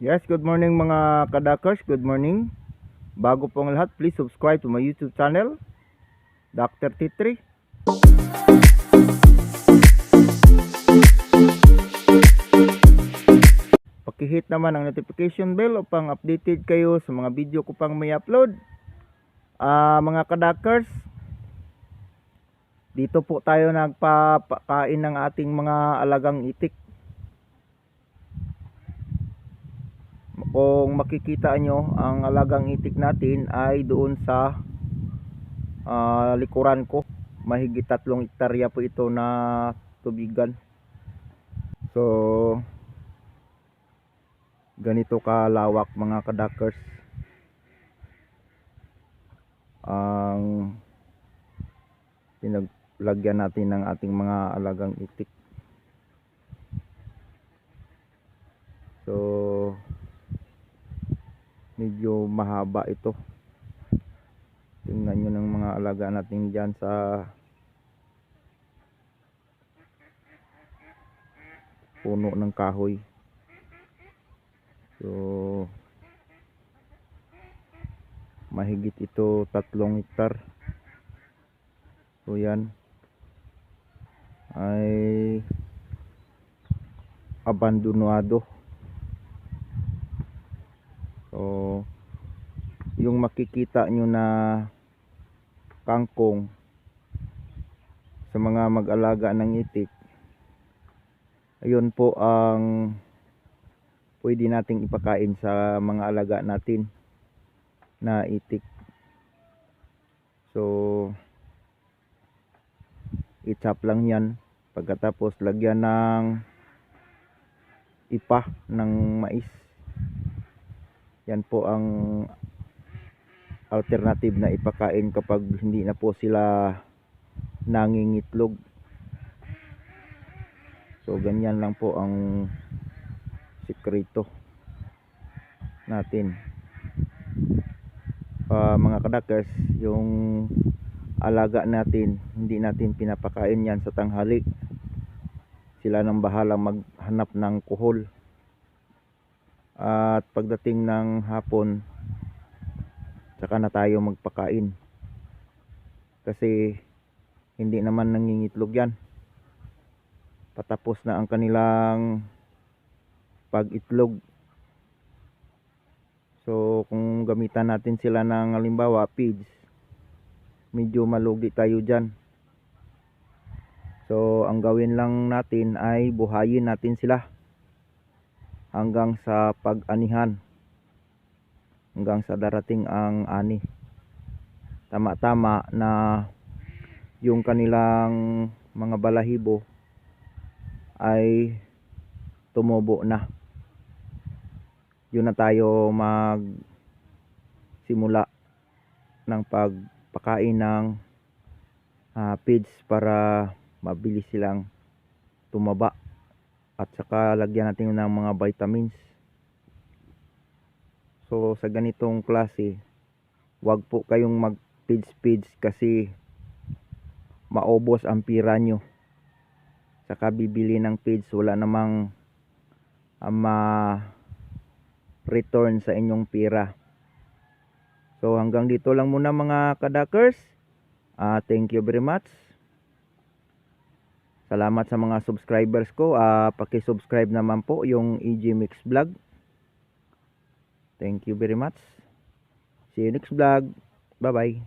Yes, good morning mga kadakers. Good morning. Bago po ang lahat, please subscribe to my YouTube channel, Dr. T3. Pakihit naman ang notification bell upang updated kayo sa mga video ko pang may upload. Ah, mga kadakers, dito po tayo nagpapakain ng ating mga alagang itik. Kung makikita nyo ang alagang itik natin ay doon sa ah, likuran ko. Mahigit tatlong hektarya po ito na tubigan. So ganito kalawak mga kadakers. Ang pinaglagyan natin ng ating mga alagang itik. So medyo mahaba ito. Tingnan nyo ng mga alaga natin dyan sa puno ng kahoy. So mahigit ito tatlong hektar. So yan. Ay abandonado So, yung makikita nyo na kangkong sa mga mag-alaga ng itik, ayun po ang pwede nating ipakain sa mga alaga natin na itik. So, itap lang yan. Pagkatapos lagyan ng ipa ng mais yan po ang alternative na ipakain kapag hindi na po sila nangingitlog. So ganyan lang po ang sikreto natin. Ah, mga kadakers yung alaga natin hindi natin pinapakain yan sa tanghali. Sila nang bahala maghanap ng kuhol. At pagdating ng hapon saka na tayo magpakain. Kasi hindi naman nangingitlog yan. Patapos na ang kanilang pag-itlog. So kung gamitan natin sila ng halimbawa feeds medyo malugi tayo dyan. So ang gawin lang natin ay buhayin natin sila hanggang sa pag-anihan hanggang sa darating ang ani. Tama-tama na yung kanilang mga balahibo ay tumubo na. Yun na tayo mag simula ng pagpakain ng ah, feeds para mabilis silang tumaba. At saka lagyan natin ng mga vitamins so sa ganitong klase wag po kayong mag feeds feeds kasi maubos ang pira nyo saka bibili ng feeds wala namang ah, ma return sa inyong pira so hanggang dito lang muna mga kadakers Ah, thank you very much Salamat sa mga subscribers ko. Ah, paki-subscribe naman po yung EG Mix Vlog. Thank you very much. See you next vlog. Bye-bye.